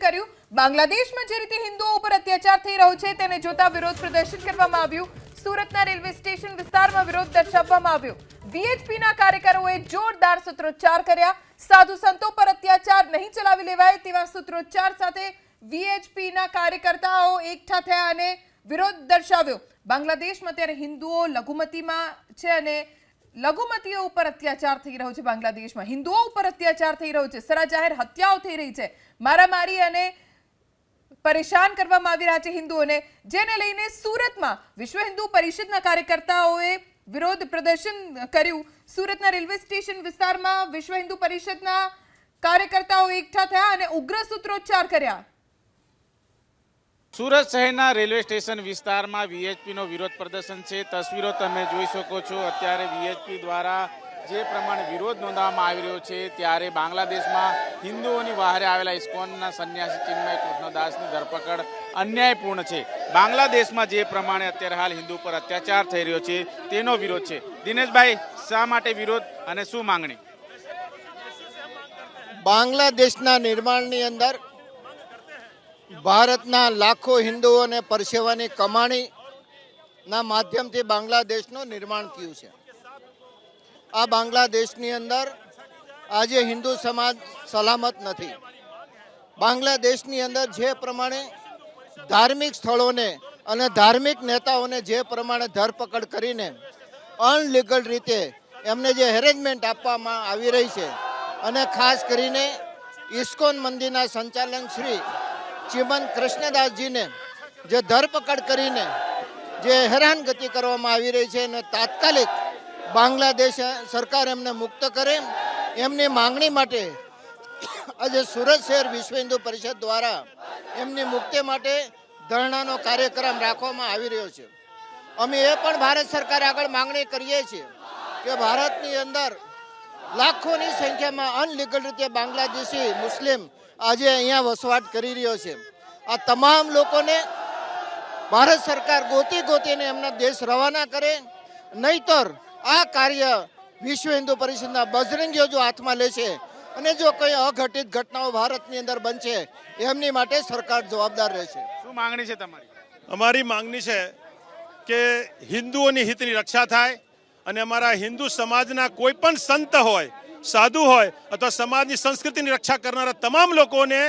કર્યું. બાંગ્લાદેશમાં જે રીતે હિન્દુઓ ઉપર અત્યાચાર થઈ રહ્યો છે, તેને જોતા વિરોધ પ્રદર્શન કરવામાં આવ્યું. સુરતના રેલવે સ્ટેશન વિસ્તારમાં વિરોધ દર્શાવવામાં આવ્યો. વીએચપીના કાર્યકરોએ જોરદાર સૂત્રોચ્ચાર કર્યા. સાધુ સંતો પર અત્યાચાર નહીં ચલાવી લેવાય તેવા સૂત્રોચ્ચાર સાથે વીએચપીના કાર્યકર્તાઓ એકઠા થયા અને વિરોધ દર્શાવ્યો. બાંગ્લાદેશમાં ત્યારે હિન્દુઓ લઘુમતીમાં છે અને લઘુમતીઓ ઉપર અત્યાચાર થઈ રહ્યો છે બાંગ્લાદેશમાં. હિન્દુઓ ઉપર અત્યાચાર થઈ રહ્યો છે. સરા જાહેર હત્યાઓ થઈ રહી છે. મારામારી અને પરેશાન કરવામાં આવી રહ્યા છે હિન્દુઓને, જેને લઈને સુરતમાં વિશ્વ હિન્દુ પરિષદના કાર્યકર્તાઓએ વિરોધ પ્રદર્શન કર્યું. સુરતના રેલવે સ્ટેશન વિસ્તારમાં વિશ્વ હિન્દુ પરિષદના કાર્યકર્તાઓ એકઠા થયા અને ઉગ્ર સૂત્રોચ્ચાર કર્યા. સુરત શહેરના રેલવે સ્ટેશન વિસ્તારમાં વીએચપીનો વિરોધ પ્રદર્શન છે. તસવીરો તમે જોઈ શકો છો. અત્યારે વીએચપી દ્વારા જે પ્રમાણે વિરોધ નોંધવામાં આવી રહ્યો છે, ત્યારે બાંગ્લાદેશમાં હિન્દુઓની બહારે આવેલા ઇસ્કોનના સંન્યાસી ચિન્મય કૃષ્ણદાસની ધરપકડ અન્યાયપૂર્ણ છે. બાંગ્લાદેશમાં જે પ્રમાણે અત્યારે હાલ હિન્દુ પર અત્યાચાર થઈ રહ્યો છે, તેનો વિરોધ છે. દિનેશભાઈ, શા માટે વિરોધ અને શું માંગણી? બાંગ્લાદેશના નિર્માણની અંદર ભારતના લાખો હિન્દુઓને પરસેવાની કમાણીના માધ્યમથી બાંગ્લાદેશનું નિર્માણ થયું છે. આ બાંગ્લાદેશની અંદર આજે હિન્દુ સમાજ સલામત નથી. બાંગ્લાદેશની અંદર જે પ્રમાણે ધાર્મિક સ્થળોને અને ધાર્મિક નેતાઓને જે પ્રમાણે ધરપકડ કરીને અનલીગલ રીતે એમને જે એરેન્જમેન્ટ આપવામાં આવી રહી છે અને ખાસ કરીને ઇસ્કોન મંદિરના સંચાલન શ્રી ચિમન કૃષ્ણદાસજીને જે ધરપકડ કરીને જે હેરાનગતિ કરવામાં આવી રહી છે એને તાત્કાલિક બાંગ્લાદેશ સરકાર એમને મુક્ત કરે, એમની માંગણી માટે આજે સુરત શહેર વિશ્વ હિન્દુ પરિષદ દ્વારા એમની મુક્તિ માટે ધરણાનો કાર્યક્રમ રાખવામાં આવી રહ્યો છે. અમે એ પણ ભારત સરકાર આગળ માંગણી કરીએ છીએ કે ભારતની અંદર લાખોની સંખ્યામાં અનલીગલ રીતે બાંગ્લાદેશી મુસ્લિમ આજે અહીંયા વસવાટ કરી રહ્યો છે. આ તમામ લોકોને ભારત સરકાર ગોતી ગોતીને એમના દેશ રવાના કરે. નહીતર આ કાર્ય વિશ્વ હિન્દુ પરિષદના બજરંગીઓ જો હાથમાં લેશે અને જો કોઈ અઘટિત ઘટનાઓ ભારતની અંદર બનશે એમની માટે સરકાર જવાબદાર રહેશે. શું માંગણી છે તમારી? અમારી માંગણી છે કે હિન્દુઓની હિતની રક્ષા થાય અને અમારા હિન્દુ સમાજના કોઈ પણ સંત હોય, સાધુ હોય અથવા સમાજની સંસ્કૃતિની રક્ષા કરનારા તમામ લોકોને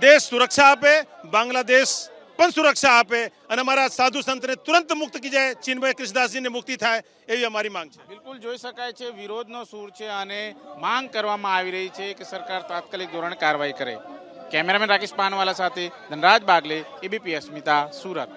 દેશ સુરક્ષા આપે, બાંગ્લાદેશ પણ સુરક્ષા આપે અને અમારા સાધુ સંતને તુરંત મુક્ત કી જાય, ચિન્મય કૃષ્ણદાસજીને મુક્તિ થાય એવી અમારી માંગ છે. બિલકુલ જોઈ શકાય છે, વિરોધનો સૂર છે અને માંગ કરવામાં આવી રહી છે કે સરકાર તાત્કાલિક ધોરણે કાર્યવાહી કરે. કેમેરામેન રાકેશ પાનવાલા સાથે ધનરાજ બાગલે, એબીપી અસ્મિતા, સુરત.